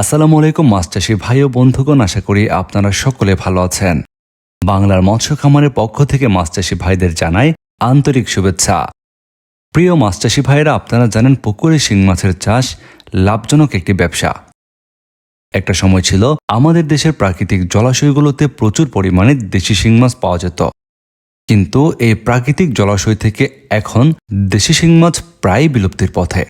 আসসালামু আলাইকুম মাছ চাষি ভাই ও বন্ধুগণ, আশা করি আপনারা সকলে ভালো আছেন। বাংলার মৎস্য খামারের পক্ষ থেকে মাছ চাষি ভাইদের জানাই আন্তরিক শুভেচ্ছা। প্রিয় মাছ চাষি ভাইয়েরা, আপনারা জানেন পুকুরে শিং মাছের চাষ লাভজনক একটি ব্যবসা। একটা সময় ছিল, আমাদের দেশের প্রাকৃতিক জলাশয়গুলোতে প্রচুর পরিমাণে দেশি শিং মাছ পাওয়া যেত। কিন্তু এই প্রাকৃতিক জলাশয় থেকে এখন দেশি শিং মাছ প্রায় বিলুপ্তির পথে।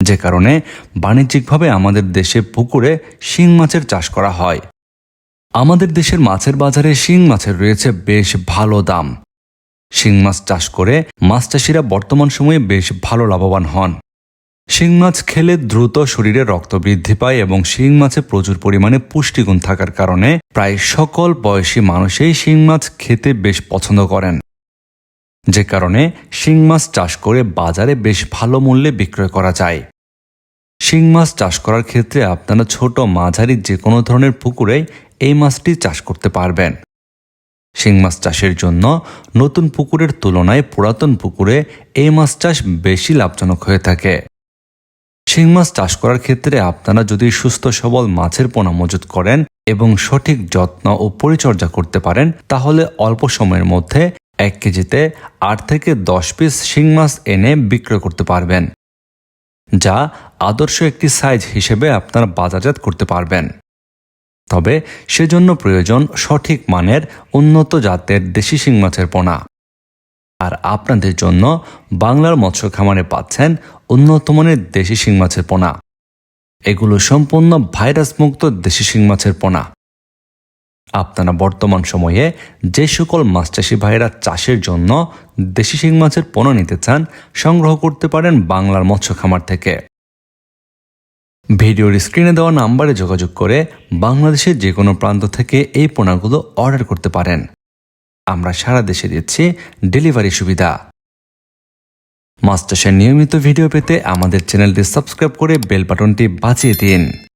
যে কারণে বাণিজ্যিকভাবে আমাদের দেশে পুকুরে শিং মাছের চাষ করা হয়। আমাদের দেশের মাছের বাজারে শিং মাছের রয়েছে বেশ ভালো দাম। শিং মাছ চাষ করে মাছ চাষিরা বর্তমান সময়ে বেশ ভালো লাভবান হন। শিং মাছ খেলে দ্রুত শরীরে রক্ত বৃদ্ধি পায় এবং শিং মাছে প্রচুর পরিমাণে পুষ্টিগুণ থাকার কারণে প্রায় সকল বয়সী মানুষই শিং মাছ খেতে বেশ পছন্দ করেন। যে কারণে শিং মাছ চাষ করে বাজারে বেশ ভালো মূল্যে বিক্রয় করা যায়। শিং মাছ চাষ করার ক্ষেত্রে আপনারা ছোট, মাঝারি যে কোনো ধরনের পুকুরে এই মাছটি চাষ করতে পারবেন। শিং মাছ চাষের জন্য নতুন পুকুরের তুলনায় পুরাতন পুকুরে এই মাছ চাষ বেশি লাভজনক হয়ে থাকে। শিং মাছ চাষ করার ক্ষেত্রে আপনারা যদি সুস্থ, সবল মাছের পোনা মজুত করেন এবং সঠিক যত্ন ও পরিচর্যা করতে পারেন, তাহলে অল্প সময়ের মধ্যে এক কেজিতে আট থেকে দশ পিস শিং মাছ এনে বিক্রয় করতে পারবেন, যা আদর্শ একটি সাইজ হিসেবে আপনারা বাজারজাত করতে পারবেন। তবে সেজন্য প্রয়োজন সঠিক মানের উন্নত জাতের দেশি শিং মাছের পোনা। আর আপনাদের জন্য বাংলার মৎস্য খামারে পাচ্ছেন উন্নত মানের দেশি শিং মাছের পোনা। এগুলো সম্পূর্ণ ভাইরাস মুক্ত দেশি শিং মাছের পোনা। আপনারা বর্তমান সময়ে যে সকল মাছ চাষি ভাইয়েরা চাষের জন্য দেশি শিং মাছের পোনা নিতে চান, সংগ্রহ করতে পারেন বাংলার মৎস্য খামার থেকে। ভিডিওর স্ক্রিনে দেওয়া নাম্বারে যোগাযোগ করে বাংলাদেশের যে কোনো প্রান্ত থেকে এই পোনাগুলো অর্ডার করতে পারেন। আমরা সারা দেশে দিচ্ছি ডেলিভারি সুবিধা। চাষের নিয়মিত ভিডিও পেতে আমাদের চ্যানেলটি সাবস্ক্রাইব করে বেল বাটনটি বাজিয়ে দিন।